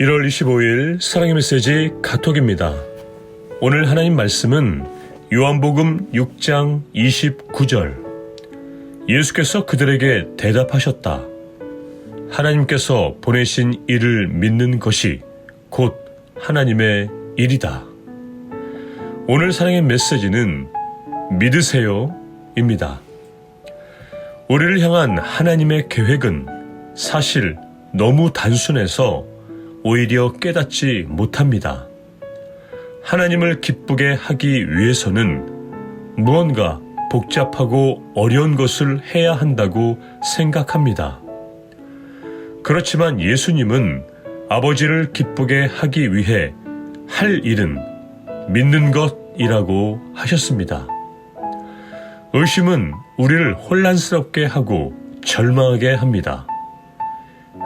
1월 25일 사랑의 메시지 카톡입니다. 오늘 하나님 말씀은 요한복음 6장 29절. 예수께서 그들에게 대답하셨다. 하나님께서 보내신 일을 믿는 것이 곧 하나님의 일이다. 오늘 사랑의 메시지는 믿으세요 입니다. 우리를 향한 하나님의 계획은 사실 너무 단순해서 오히려 깨닫지 못합니다. 하나님을 기쁘게 하기 위해서는 무언가 복잡하고 어려운 것을 해야 한다고 생각합니다. 그렇지만 예수님은 아버지를 기쁘게 하기 위해 할 일은 믿는 것이라고 하셨습니다. 의심은 우리를 혼란스럽게 하고 절망하게 합니다.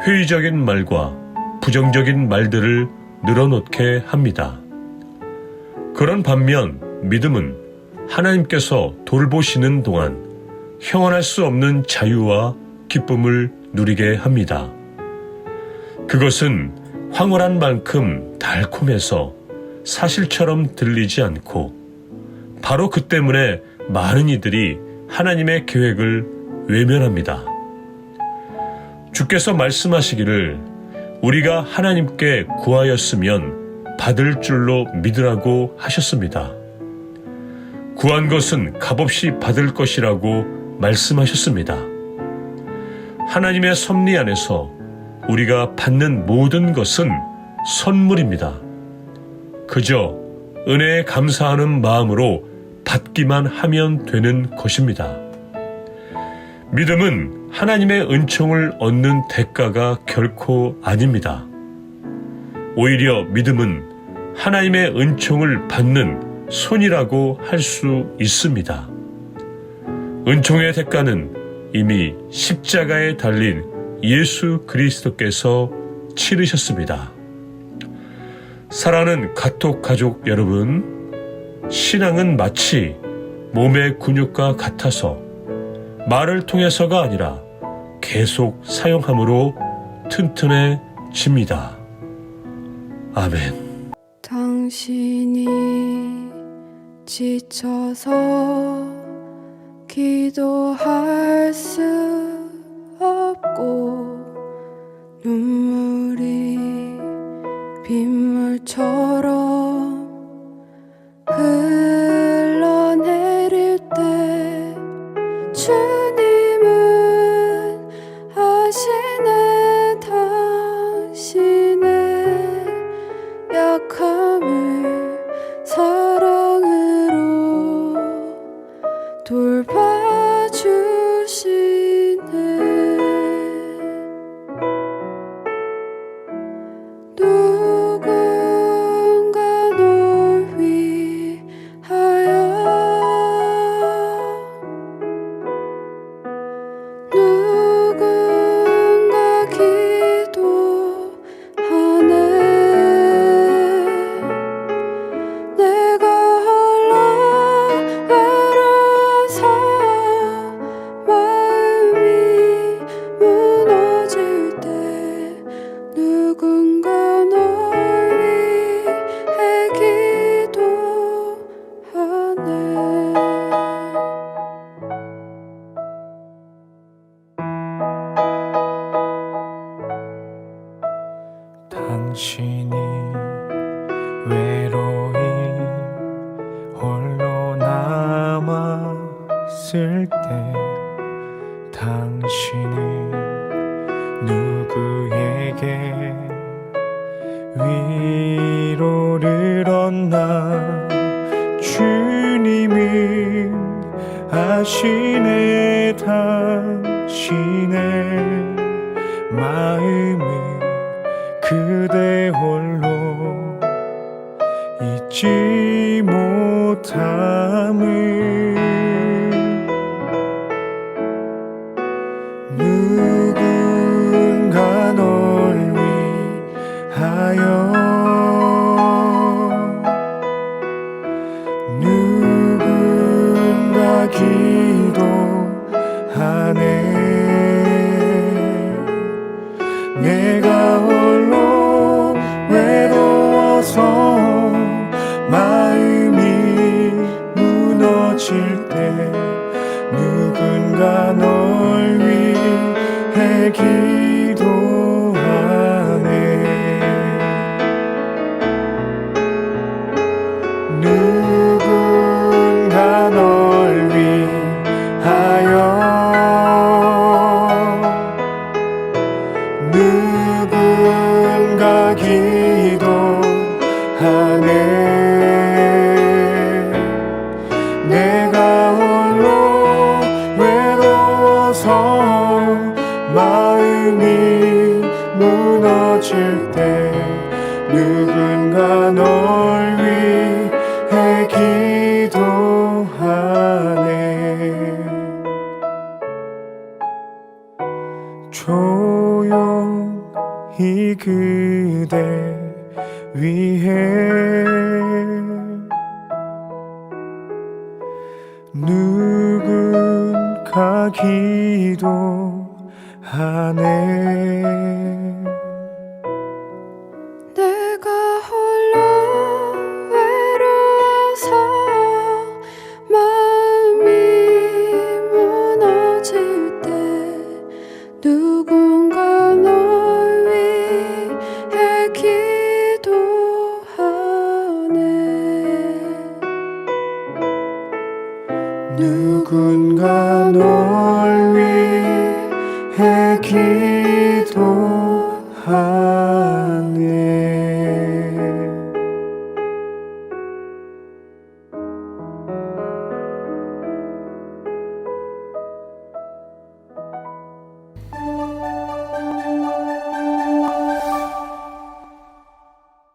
회의적인 말과 부정적인 말들을 늘어놓게 합니다. 그런 반면 믿음은 하나님께서 돌보시는 동안 형언할 수 없는 자유와 기쁨을 누리게 합니다. 그것은 황홀한 만큼 달콤해서 사실처럼 들리지 않고 바로 그 때문에 많은 이들이 하나님의 계획을 외면합니다. 주께서 말씀하시기를 우리가 하나님께 구하였으면 받을 줄로 믿으라고 하셨습니다. 구한 것은 값없이 받을 것이라고 말씀하셨습니다. 하나님의 섭리 안에서 우리가 받는 모든 것은 선물입니다. 그저 은혜에 감사하는 마음으로 받기만 하면 되는 것입니다. 믿음은 하나님의 은총을 얻는 대가가 결코 아닙니다. 오히려 믿음은 하나님의 은총을 받는 손이라고 할 수 있습니다. 은총의 대가는 이미 십자가에 달린 예수 그리스도께서 치르셨습니다. 사랑하는 가톡 가족 여러분, 신앙은 마치 몸의 근육과 같아서 말을 통해서가 아니라 계속 사용함으로 튼튼해집니다. 아멘. 당신이 지쳐서 기도할 수 없고 당신이 외로이 홀로 남았을 때 당신은 누구에게 위로를 얻나? 주님은 아시네 당신의 마음을 그대 홀로 잊지 못함을. 누군가 널 위하여 누군가 기 마음이 무너질 때 누군가 널 위해 기도하네. 누군가 널 위하여. 누군가 기 마음이 무너질 때 누군가 널 위해 기도하네. 조용히 그대 위해 누군가 기도 하네 내가 홀로 외로워서 마음이 무너질 때 누군가 널 위해 기도하네. 누군가 널